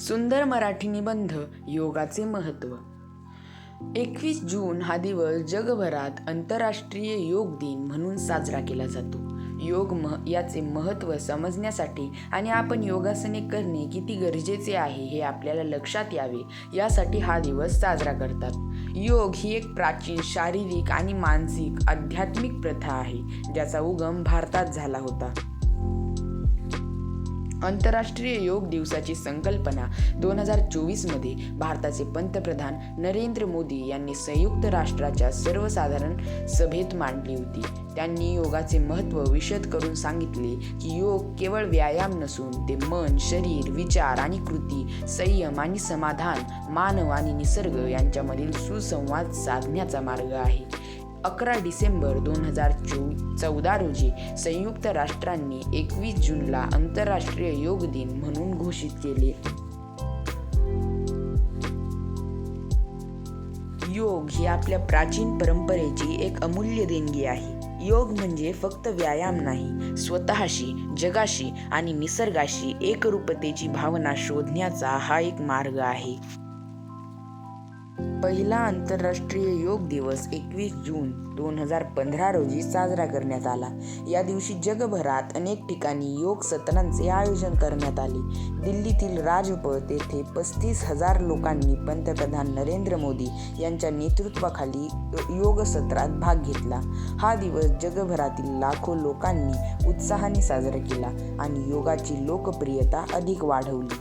सुंदर मराठी निबंध योगाचे महत्त्व. एकवीस जून हा दिवस जगभरात आंतरराष्ट्रीय योग दिन म्हणून साजरा केला जातो. योग मह याचे महत्त्व समजण्यासाठी आणि आपण योगासने करणे किती गरजेचे आहे हे आपल्याला लक्षात यावे यासाठी हा दिवस साजरा करतात. योग ही एक प्राचीन शारीरिक आणि मानसिक आध्यात्मिक प्रथा आहे ज्याचा उगम भारतात झाला होता. आंतरराष्ट्रीय योग दिवसाची संकल्पना दोन हजार चोवीसमध्ये भारताचे पंतप्रधान नरेंद्र मोदी यांनी संयुक्त राष्ट्राच्या सर्वसाधारण सभेत मांडली होती. त्यांनी योगाचे महत्त्व विशद करून सांगितले की योग केवळ व्यायाम नसून ते मन शरीर विचार आणि कृती संयम आणि समाधान मानव आणि निसर्ग यांच्यामधील सुसंवाद साधण्याचा मार्ग आहे. अकरा डिसेंबर दोन हजार चो चौदा रोजी संयुक्त राष्ट्रांनी एकवीस जूनला आंतरराष्ट्रीय योग दिन म्हणून घोषित केले. योग ही आपल्या प्राचीन परंपरेची एक अमूल्य देणगी आहे. योग म्हणजे फक्त व्यायाम नाही स्वतःशी जगाशी आणि निसर्गाशी एकरूपतेची भावना शोधण्याचा हा एक मार्ग आहे. पहिला आंतरराष्ट्रीय योग दिवस एकवीस जून दोन हजार पंधरा रोजी साजरा करण्यात आला. या दिवशी जगभरात अनेक ठिकाणी योग सत्रांचे आयोजन करण्यात आले. दिल्लीतील राजपथ येथे पस्तीस हजार लोकांनी पंतप्रधान नरेंद्र मोदी यांच्या नेतृत्वाखाली योग सत्रात भाग घेतला. हा दिवस जगभरातील लाखो लोकांनी उत्साहाने साजरा केला आणि योगाची लोकप्रियता अधिक वाढवली.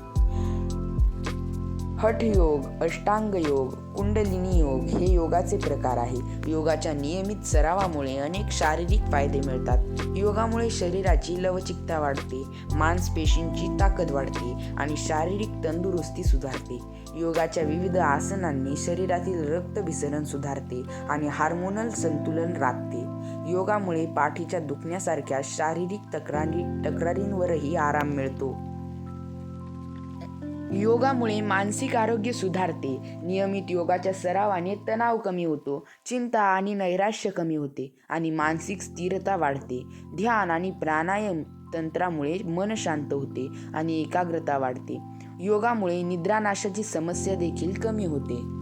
हठयोग अष्टांग योग कुंडलिनी योग हे योगाचे प्रकार आहे योगाच्या नियमित सरावामुळे अनेक शारीरिक फायदे मिळतात. योगामुळे शरीराची लवचिकता वाढते मांसपेशींची ताकद वाढते आणि शारीरिक तंदुरुस्ती सुधारते. योगाच्या विविध आसनांनी शरीरातील रक्तभिसरण सुधारते आणि हार्मोनल संतुलन राखते. योगामुळे पाठीच्या दुखण्यासारख्या शारीरिक तक्रारी तक्रारींवरही आराम मिळतो. योगामुळे मानसिक आरोग्य सुधारते. नियमित योगाच्या सरावाने तणाव कमी होतो चिंता आणि नैराश्य कमी होते आणि मानसिक स्थिरता वाढते. ध्यान आणि प्राणायाम तंत्रामुळे मन शांत होते आणि एकाग्रता वाढते. योगामुळे निद्रानाशाची समस्या देखील कमी होते.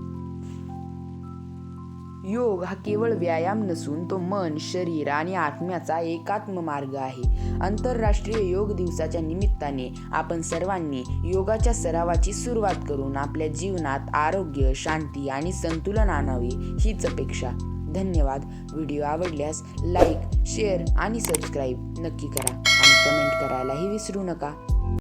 योग हा केवळ व्यायाम नसून तो मन शरीर आणि आत्म्याचा एकात्म मार्ग आहे. आंतरराष्ट्रीय योग दिवसाच्या निमित्ताने आपण सर्वांनी योगाच्या सरावाची सुरुवात करून आपल्या जीवनात आरोग्य शांती आणि संतुलन आणावे हीच अपेक्षा. धन्यवाद. व्हिडिओ आवडल्यास लाईक शेअर आणि सबस्क्राईब नक्की करा आणि कमेंट करायलाही विसरू नका.